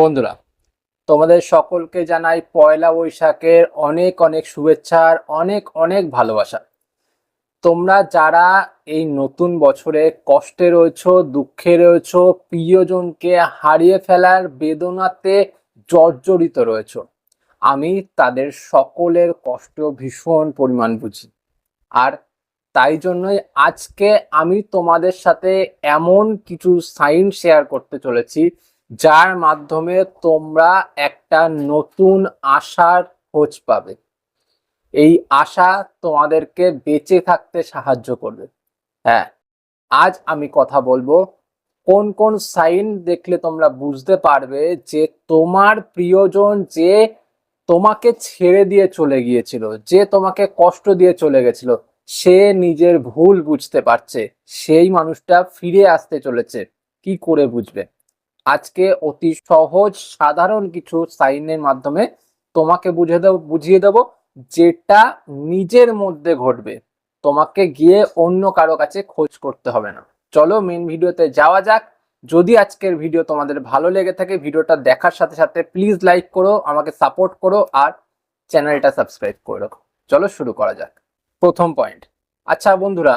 বন্ধুরা, তোমাদের সকলকে জানাই পয়লা বৈশাখের অনেক অনেক শুভেচ্ছার, অনেক অনেক ভালোবাসা। তোমরা যারা এই নতুন বছরে কষ্টে রয়েছো, দুঃখে রয়েছ, প্রিয়জনকে হারিয়ে ফেলার বেদনাতে জর্জরিত রয়েছো, আমি তাদের সকলের কষ্ট ভীষণ পরিমাণ বুঝি। আর তাই জন্যই আজকে আমি তোমাদের সাথে এমন কিছু সাইন শেয়ার করতে চলেছি যার মাধ্যমে তোমরা একটা নতুন আশার খোঁজ পাবে। এই আশা তোমাদেরকে বেঁচে থাকতে সাহায্য করবে। হ্যাঁ আজ আমি কথা বলব কোন কোন সাইন দেখলে তোমরা বুঝতে পারবে যে তোমার প্রিয়জন যে তোমাকে ছেড়ে দিয়ে চলে গিয়েছিল, যে তোমাকে কষ্ট দিয়ে চলে গেছিল, সে নিজের ভুল বুঝতে পারছে, সেই মানুষটা ফিরে আসতে চলেছে। কি করে বুঝবে? আজকে অতি সহজ, সাধারণ কিছু সাইনের মাধ্যমে তোমাকে বুঝিয়ে দেবো বুঝিয়ে দেবো যেটা নিজের মধ্যে ঘটবে। তোমাকে গিয়ে অন্য কারও কাছে খোঁজ করতে হবে না। চলো মেন ভিডিওতে যাওয়া যাক। যদি আজকের ভিডিও তোমাদের ভালো লেগে থাকে ভিডিওটা দেখার সাথে সাথে প্লিজ লাইক করো, আমাকে সাপোর্ট করো আর চ্যানেলটা সাবস্ক্রাইব করে রাখো। চলো শুরু করা যাক। প্রথম পয়েন্ট আচ্ছা বন্ধুরা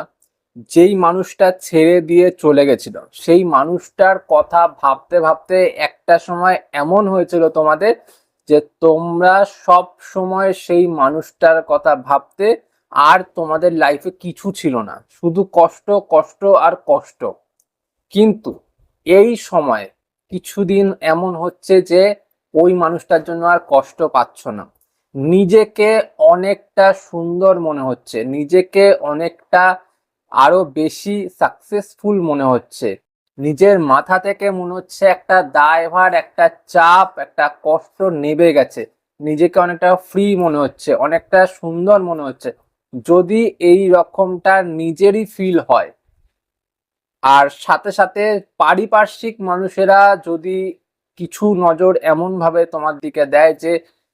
যেই মানুষটা ছেড়ে দিয়ে চলে গেছিল, সেই মানুষটার কথা ভাবতে ভাবতে একটা সময় এমন হয়েছিল তোমাদের যে তোমরা সব সময় সেই মানুষটার কথা ভাবতে আর তোমাদের লাইফে কিছু ছিল না। শুধু কষ্ট কষ্ট আর কষ্ট। কিন্তু এই সময় কিছুদিন এমন হচ্ছে যে ওই মানুষটার জন্য আর কষ্ট পাচ্ছ না। নিজেকে অনেকটা সুন্দর মনে হচ্ছে, নিজেকে অনেকটা আরও বেশি সাকসেসফুল মনে হচ্ছে। নিজের মাথা থেকে মনে হচ্ছে একটা দায়ভার, একটা চাপ, একটা কষ্ট নেবে গেছে। নিজেকে অনেকটা ফ্রি মনে হচ্ছে, অনেকটা সুন্দর মনে হচ্ছে। যদি এই রকমটা নিজেরই ফিল হয়, আর সাথে সাথে পারিপার্শ্বিক মানুষেরা যদি কিছু নজর এমন ভাবে তোমার দিকে দেয় যে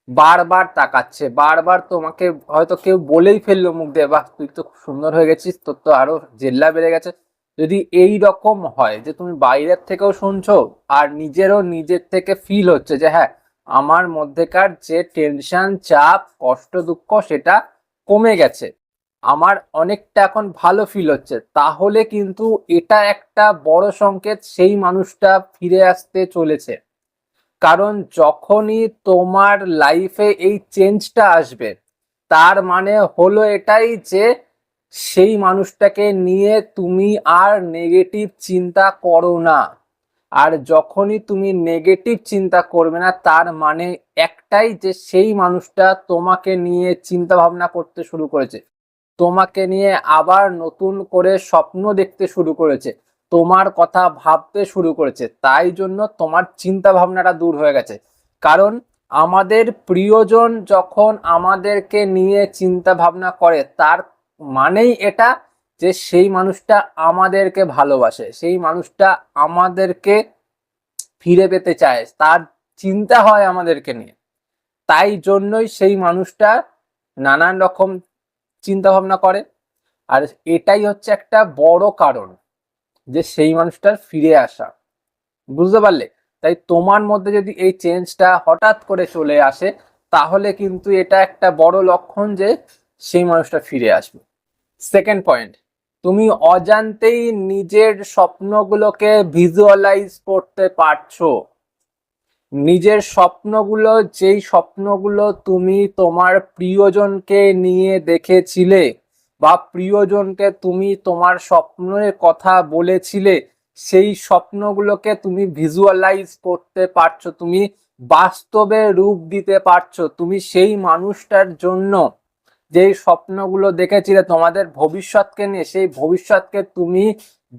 বারবার তাকাচ্ছে, বারবার তোমাকে হয়তো কেউ বলেই ফেলল মুখ দিয়ে, বাহ, তুই তো খুব সুন্দর হয়ে গেছিস, তোর তো আরও জেল্লা বেড়ে গেছে। যদি এই রকম হয় যে তুমি বাইরের থেকেও শুনছো আর নিজেরও নিজের থেকে ফিল হচ্ছে যে হ্যাঁ আমার মধ্যেকার যে টেনশন চাপ, কষ্ট, দুঃখ, সেটা কমে গেছে। আমার অনেকটা এখন ভালো ফিল হচ্ছে। তাহলে কিন্তু এটা একটা বড় সংকেত, সেই মানুষটা ফিরে আসতে চলেছে। কারণ যখনই তোমার লাইফে এই চেঞ্জটা আসবে, তার মানে হলো এটাই যে সেই মানুষটাকে নিয়ে তুমি আর নেগেটিভ চিন্তা করো না। আর যখনই তুমি নেগেটিভ চিন্তা করবে না, তার মানে একটাই যে সেই মানুষটা তোমাকে নিয়ে চিন্তা ভাবনা করতে শুরু করেছে। তোমাকে নিয়ে আবার নতুন করে স্বপ্ন দেখতে শুরু করেছে। তোমার কথা ভাবতে শুরু করেছে। তাই জন্য তোমার চিন্তা ভাবনাটা দূর হয়ে গেছে। কারণ আমাদের প্রিয়জন যখন আমাদেরকে নিয়ে চিন্তা ভাবনা করে, তার মানেই এটা যে সেই মানুষটা আমাদেরকে ভালোবাসে, সেই মানুষটা আমাদেরকে ফিরে পেতে চায়, তার চিন্তা হয় আমাদেরকে নিয়ে। তাই জন্যই সেই মানুষটা নানান রকম চিন্তা ভাবনা করে। আর এটাই হচ্ছে একটা বড় কারণ। যে সেই মানুষটার ফিরে আসা। বুঝতে পারলে? তাই তোমার মধ্যে যদি এই চেঞ্জটা হঠাৎ করে চলে আসে, তাহলে কিন্তু এটা একটা বড় লক্ষণ যে সেই মানুষটা ফিরে আসবে। সেকেন্ড পয়েন্ট তুমি অজান্তেই নিজের স্বপ্নগুলোকে ভিজুয়ালাইজ করতে পারছ। নিজের স্বপ্নগুলো, যেই স্বপ্নগুলো তুমি তোমার প্রিয়জনকে নিয়ে দেখেছিলে বা প্রিয়জনকে তুমি তোমার স্বপ্নের কথা বলেছিলে, সেই স্বপ্নগুলোকে তুমি ভিজুয়ালাইজ করতে পারছ, তুমি বাস্তবে রূপ দিতে পারছ, তুমি সেই মানুষটার জন্য যেই স্বপ্নগুলো দেখেছিলে, তোমাদের ভবিষ্যৎকে নিয়ে, সেই ভবিষ্যৎকে তুমি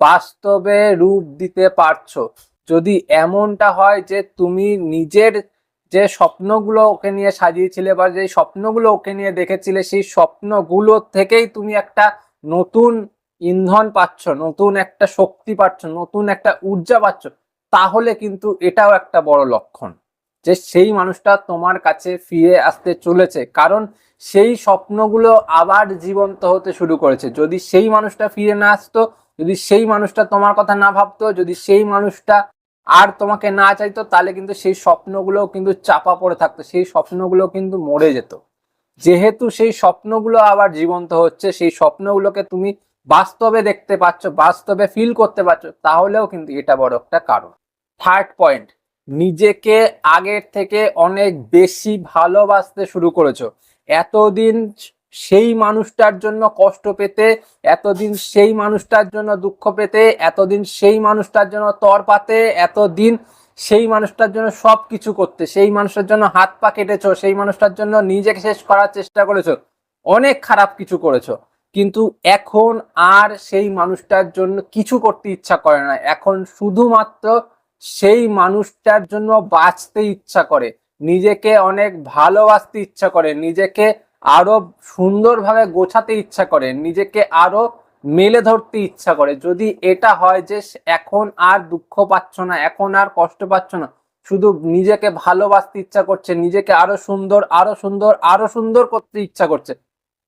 বাস্তবে রূপ দিতে পারছ। যদি এমনটা হয় যে তুমি নিজের যে স্বপ্নগুলো ওকে নিয়ে সাজিয়েছিলে বা যে স্বপ্নগুলো ওকে নিয়ে দেখেছিলে, সেই স্বপ্নগুলো থেকেই তুমি একটা নতুন ইন্ধন পাচ্ছ, নতুন একটা শক্তি পাচ্ছ, নতুন একটা ঊর্জা পাচ্ছ। তাহলে কিন্তু এটাও একটা বড় লক্ষণ যে সেই মানুষটা তোমার কাছে ফিরে আসতে চলেছে। কারণ সেই স্বপ্নগুলো আবার জীবন্ত হতে শুরু করেছে। যদি সেই মানুষটা ফিরে না আসতো, যদি সেই মানুষটা তোমার কথা না ভাবতো, যদি সেই মানুষটা আর তোমাকে না চাইতো, তাহলে কিন্তু সেই স্বপ্নগুলো কিন্তু চাপা পড়ে থাকতো, সেই স্বপ্নগুলো কিন্তু মরে যেত। যেহেতু সেই স্বপ্নগুলো আবার জীবন্ত হচ্ছে, সেই স্বপ্নগুলোকে তুমি বাস্তবে দেখতে পাচ্ছ, বাস্তবে ফিল করতে পারছ, তাহলেও কিন্তু এটা বড় একটা কারণ। থার্ড পয়েন্ট নিজেকে আগের থেকে অনেক বেশি ভালোবাসতে শুরু করেছ। এতদিন সেই মানুষটার জন্য কষ্ট পেতে, এতদিন সেই মানুষটার জন্য দুঃখ পেতে, এতদিন সেই মানুষটার জন্য তর পাতে, এতদিন সেই মানুষটার জন্য সব কিছু করতে, সেই মানুষটার জন্য হাত পা কেটেছো, সেই মানুষটার জন্য নিজেকে শেষ করার চেষ্টা করেছ, অনেক খারাপ কিছু করেছ। কিন্তু এখন আর সেই মানুষটার জন্য কিছু করতে ইচ্ছা করে না। এখন শুধুমাত্র সেই মানুষটার জন্য বাঁচতে ইচ্ছা করে, নিজেকে অনেক ভালোবাসতে ইচ্ছা করে, নিজেকে আরও সুন্দরভাবে গোছাতে ইচ্ছা করে, নিজেকে আরও মেলে ধরতে ইচ্ছা করে। যদি এটা হয় যে এখন আর দুঃখ পাচ্ছ না, এখন আর কষ্ট পাচ্ছ না, শুধু নিজেকে ভালোবাসতে ইচ্ছা করছে, নিজেকে আরও সুন্দর আরও সুন্দর আরও সুন্দর করতে ইচ্ছা করছে,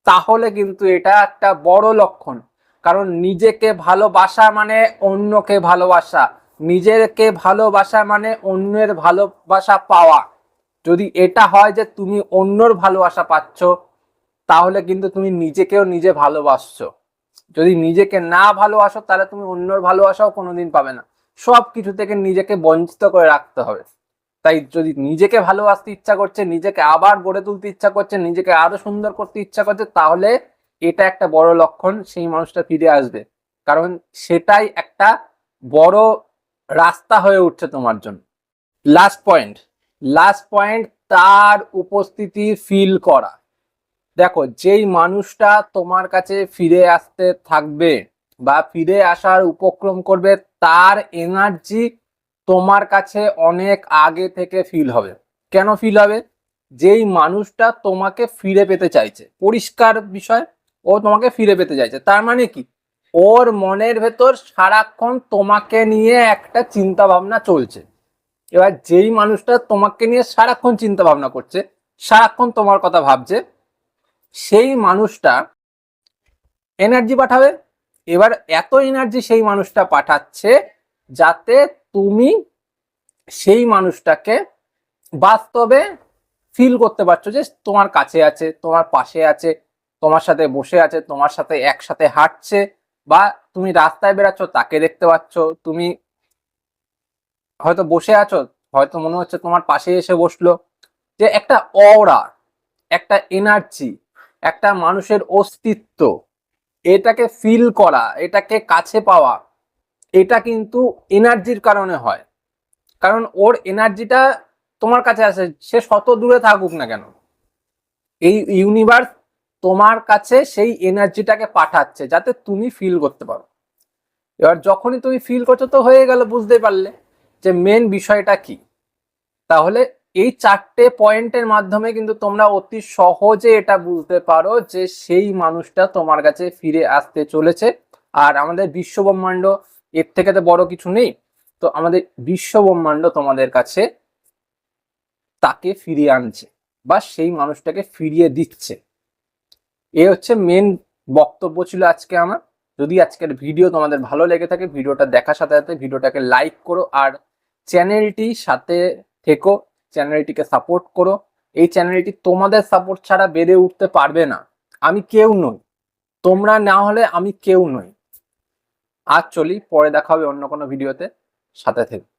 তাহলে কিন্তু এটা একটা বড় লক্ষণ। কারণ নিজেকে ভালোবাসা মানে অন্যকে ভালোবাসা, নিজেকে ভালোবাসা মানে অন্যের ভালোবাসা পাওয়া। যদি এটা হয় যে তুমি অন্যর ভালোবাসা পাচ্ছ, তাহলে কিন্তু তুমি নিজেকেও নিজে ভালোবাসছো। যদি নিজেকে না ভালোবাসো, তাহলে তুমি অন্যর ভালোবাসাও কোনোদিন পাবে না। সব কিছু থেকে নিজেকে বঞ্চিত করে রাখতে হবে। তাই যদি নিজেকে ভালোবাসতে ইচ্ছা করছে, নিজেকে আবার গড়ে তুলতে ইচ্ছা করছে, নিজেকে আরও সুন্দর করতে ইচ্ছা করছে, তাহলে এটা একটা বড় লক্ষণ সেই মানুষটা ফিরে আসবে। কারণ সেটাই একটা বড় রাস্তা হয়ে উঠছে তোমার জন্য। লাস্ট পয়েন্ট লাস্ট পয়েন্ট তার উপস্থিতি ফিল করা। দেখো, যেই মানুষটা তোমার কাছে ফিরে আসতে থাকবে বা ফিরে আসার উপক্রম করবে, তার এনার্জি তোমার কাছে অনেক আগে থেকে ফিল হবে। কেন ফিল হবে? যেই মানুষটা তোমাকে ফিরে পেতে চাইছে, পরিষ্কার বিষয়, ও তোমাকে ফিরে পেতে চাইছে, তার মানে কি? ওর মনের ভেতর সারাক্ষণ তোমাকে নিয়ে একটা চিন্তা ভাবনা চলছে। এবার যেই মানুষটা তোমাকে নিয়ে সারাক্ষণ চিন্তা ভাবনা করছে, সারাক্ষণ তোমার কথা ভাবছে, সেই মানুষটা এনার্জি পাঠাবে। এবার এত এনার্জি সেই মানুষটা পাঠাচ্ছে যাতে তুমি সেই মানুষটাকে বাস্তবে ফিল করতে পারছ যে তোমার কাছে আছে, তোমার পাশে আছে, তোমার সাথে বসে আছে, তোমার সাথে একসাথে হাঁটছে বা তুমি রাস্তায় বেরাচ্ছ তাকে দেখতে পাচ্ছ, তুমি হয়তো বসে আছো, হয়তো মনে হচ্ছে তোমার পাশে এসে বসল। যে একটা অওরা একটা এনার্জি একটা মানুষের অস্তিত্ব, এটাকে ফিল করা, এটাকে কাছে পাওয়া, এটা কিন্তু এনার্জির কারণে হয়। কারণ ওর এনার্জিটা তোমার কাছে আছে সে শত দূরে থাকুক না কেন। এই ইউনিভার্স তোমার কাছে সেই এনার্জিটাকে পাঠাচ্ছে, যাতে তুমি ফিল করতে পারো। এবার যখনই তুমি ফিল করছ তো হয়ে গেল বুঝতে পারলে। যে মেন বিষয়টা কি? তাহলে এই চারটে পয়েন্টের মাধ্যমে কিন্তু তোমরা অতি সহজে এটা বুঝতে পারো যে সেই মানুষটা তোমার কাছে ফিরে আসতে চলেছে। আর আমাদের বিশ্ব ব্রহ্মাণ্ড এর থেকে তো বড় কিছু নেই। তো আমাদের বিশ্ব ব্রহ্মাণ্ড তোমাদের কাছে তাকে ফিরিয়ে আনছে বা সেই মানুষটাকে ফিরিয়ে দিচ্ছে। এ হচ্ছে মেন বক্তব্য ছিল আজকে আমার। যদি আজকের ভিডিও তোমাদের ভালো লেগে থাকে ভিডিওটা দেখার সাথে সাথে ভিডিওটাকে লাইক করো। আর চ্যানেলটি সাথে থেকো, চ্যানেলটিকে সাপোর্ট করো। এই চ্যানেলটি তোমাদের সাপোর্ট ছাড়া বেড়ে উঠতে পারবে না। আমি কেউ নই। তোমরা না হলে আমি কেউ নই। আর চলি, পরে দেখা হবে অন্য কোনো ভিডিওতে। সাথে থেকে।